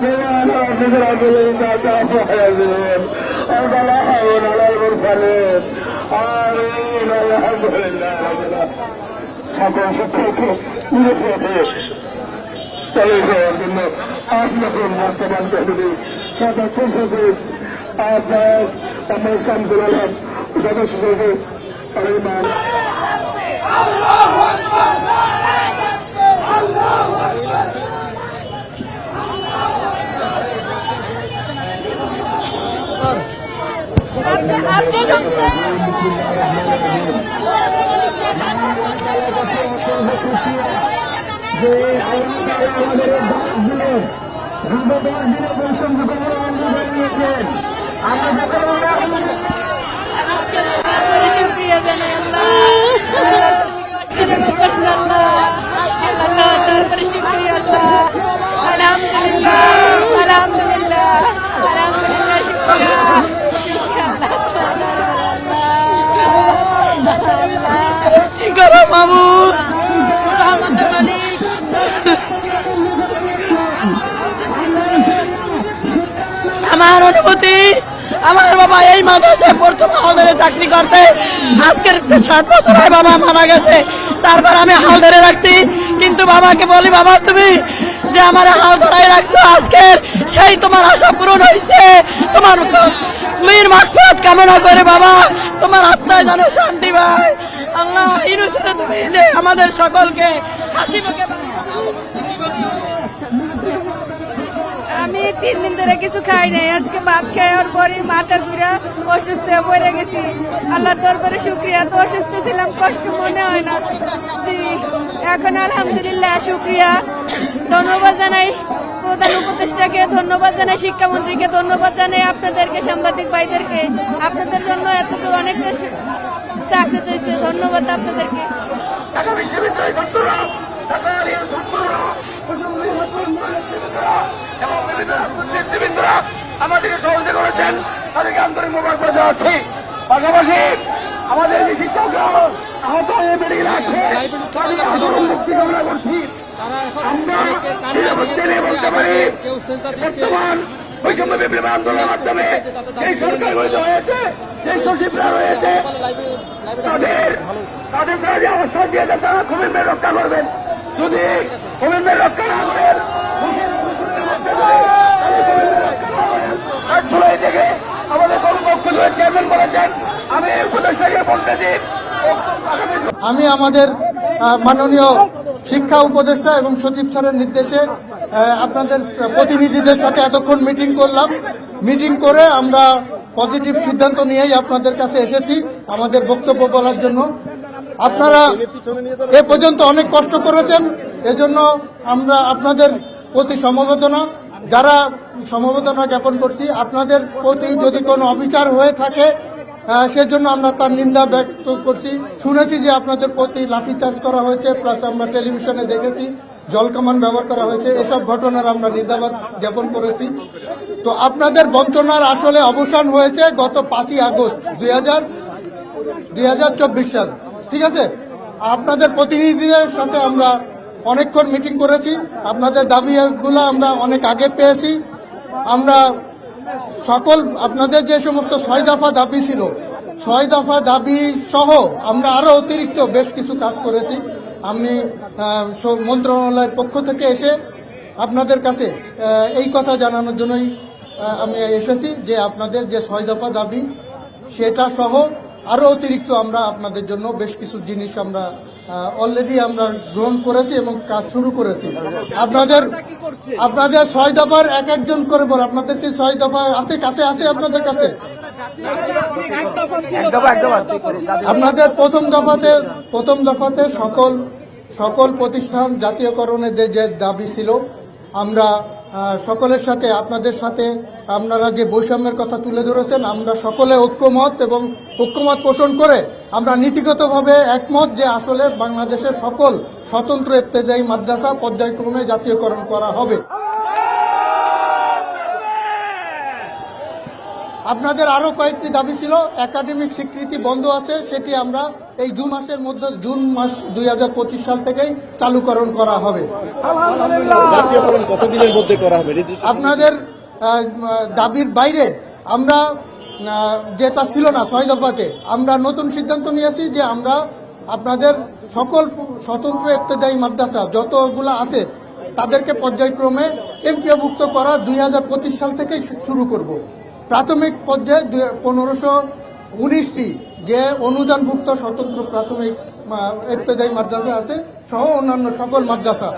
بما نعبد رب العزة ويزيد ولا حول على المرسلين آمين الحمد لله رب العالمين সকল শিক্ষককে নিরপেক্ষ তবে হওয়ার জন্য আপনাদের বর্তমান কমিটি সদস্য সচিব আপনার আমার শামসুল আলম সদস্য সচিব আলিমান আপডেট হচ্ছে যে আমাদের দশ দিনের আমাদের দশ দিনের পরিশ্রম করে আমরা অনুভূতি। আমার বাবা এই মাদ্রাসায় প্রথম হালদারে চাকরি করতে আজকের সাত বছর হয় বাবা মারা গেছে। তারপর আমি হাল ধরে রাখছি। কিন্তু বাবাকে বলি, বাবা, তুমি যে আমার হাল ধরাই রাখছো আজকের, সেই তোমার আশা পূরণ হয়েছে তোমার মেয়ের মাকফাত কামনা করে বাবা, তোমার আত্মায় যেন শান্তি পায়। আল্লাহ, ইনুসরে তুমি যে আমাদের সকলকে হাসি মুখে আমি তিন দিন ধরে কিছু খাই নাই। আজকে ভাত খাই খাওয়ার পরে মাথা ঘুরা অসুস্থ হয়ে পড়ে গেছি। আল্লাহর দরবারে শুক্রিয়া। তো অসুস্থ ছিলাম, কষ্ট মনে হয় না। এখন আলহামদুলিল্লাহ, শুক্রিয়া। ধন্যবাদ জানাই প্রধান উপদেষ্টাকে, ধন্যবাদ জানাই শিক্ষামন্ত্রীকে, ধন্যবাদ জানাই আপনাদেরকে, সাংবাদিক ভাইদেরকে। আপনাদের জন্য এত দূর অনেকটা সাকসেস হয়েছে। ধন্যবাদ আপনাদেরকে। ঢাকা বিশ্ববিদ্যালয় ঢাকা আমাদেরকে সহযোগিতা করেছেন তাদেরকে আন্তরিক মোবারকবাদ জানাচ্ছি পাশাপাশি আমাদের যে শিক্ষকরা আহত হয়ে বেরিয়ে রাখছে তাদের আহত মুক্তি কামনা করছি আমরা বলতে পারি বর্তমান বৈষম্য বিপ্লব আন্দোলনের মাধ্যমে এই সরকার গঠিত হয়েছে সচিবরা রয়েছে তাদের তাদের যে অবস্থান দিয়েছে তারা কুমিরদের রক্ষা করবেন। যদি রক্ষা থেকে আমাদের কর্মপক্ষ ধরে চেয়ারম্যান বলেছেন, আমি উপদেষ্টাকে বলতে আগামী আমি আমাদের মাননীয় শিক্ষা উপদেষ্টা এবং সচিব স্যারের নির্দেশে আপনাদের প্রতিনিধিদের সাথে এতক্ষণ মিটিং করলাম। মিটিং করে আমরা পজিটিভ সিদ্ধান্ত নিয়েই আপনাদের কাছে এসেছি, আমাদের বক্তব্য বলার জন্য। আপনারা এ পর্যন্ত অনেক কষ্ট করেছেন এজন্য আমরা আপনাদের প্রতি সমবেদনা যারা সমবেদনা জ্ঞাপন করছি আপনাদের প্রতি যদি কোনো অবিচার হয়ে থাকে সেজন্য আমরা তার নিন্দা ব্যক্ত করছি। শুনেছি যে আপনাদের প্রতি লাঠিচার্জ করা হয়েছে প্লাস আমরা টেলিভিশনে দেখেছি জল জলকামান ব্যবহার করা হয়েছে এসব ঘটনার আমরা নিন্দাবাদ জ্ঞাপন করেছি। তো আপনাদের বঞ্চনার আসলে অবসান হয়েছে গত পাঁচই আগস্ট দুই হাজার দুই হাজার চব্বিশ সাল। ঠিক আছে? আপনাদের প্রতিনিধিদের সাথে আমরা অনেকক্ষণ মিটিং করেছি। আপনাদের দাবিগুলো আমরা অনেক আগে পেয়েছি। আমরা সকল, আপনাদের যে সমস্ত ছয় দফা দাবি ছিল, ছয় দফা দাবি সহ আমরা আরও অতিরিক্ত বেশ কিছু কাজ করেছি। আমি মন্ত্রণালয়ের পক্ষ থেকে এসে আপনাদের কাছে এই কথা জানানোর জন্যই আমি এসেছি যে আপনাদের যে ছয় দফা দাবি, সেটা সহ আরও অতিরিক্ত আমরা আপনাদের জন্য বেশ কিছু জিনিস আমরা অলরেডি আমরা গ্রহণ করেছি এবং কাজ শুরু করেছি। আপনাদের আপনাদের ছয় দফার এক একজন করে বল আপনাদের কি ছয় দফা আছে? কাছে আছে আপনাদের কাছে? আপনাদের প্রথম দফাতে প্রথম দফাতে সকল সকল প্রতিষ্ঠান জাতীয়করণের যে যে দাবি ছিল আমরা সকলের সাথে, আপনাদের সাথে আপনারা যে বৈষম্যের কথা তুলে ধরেছেন, আমরা সকলে ঐক্যমত এবং ঐক্যমত পোষণ করে আমরা নীতিগতভাবে একমত যে আসলে বাংলাদেশের সকল স্বতন্ত্র ইত্তেজায়ী মাদ্রাসা পর্যায়ক্রমে জাতীয়করণ করা হবে। আপনাদের আরও কয়েকটি দাবি ছিল, একাডেমিক স্বীকৃতি বন্ধ আছে, সেটি আমরা এই জুন মাসের মধ্যে জুন মাস দুই হাজার পঁচিশ সাল থেকেই চালুকরণ করা হবে। কতদিনের মধ্যে করা হবে? আপনাদের দাবির বাইরে আমরা যেটা ছিল না ছয় দফাতে আমরা নতুন সিদ্ধান্ত নিয়েছি যে আমরা আপনাদের সকল স্বতন্ত্র ইত্তেদায়ী মাদ্রাসা যতগুলো আছে তাদেরকে পর্যায়ক্রমে এমপিওভুক্ত করা দুই হাজার পঁচিশ সাল থেকে শুরু করব। প্রাথমিক পর্যায়ে পনেরোশো উনিশটি যে অনুদানভুক্ত স্বতন্ত্র প্রাথমিক ইত্যাদি মাদ্রাসা আছে সহ অন্যান্য সকল মাদ্রাসা।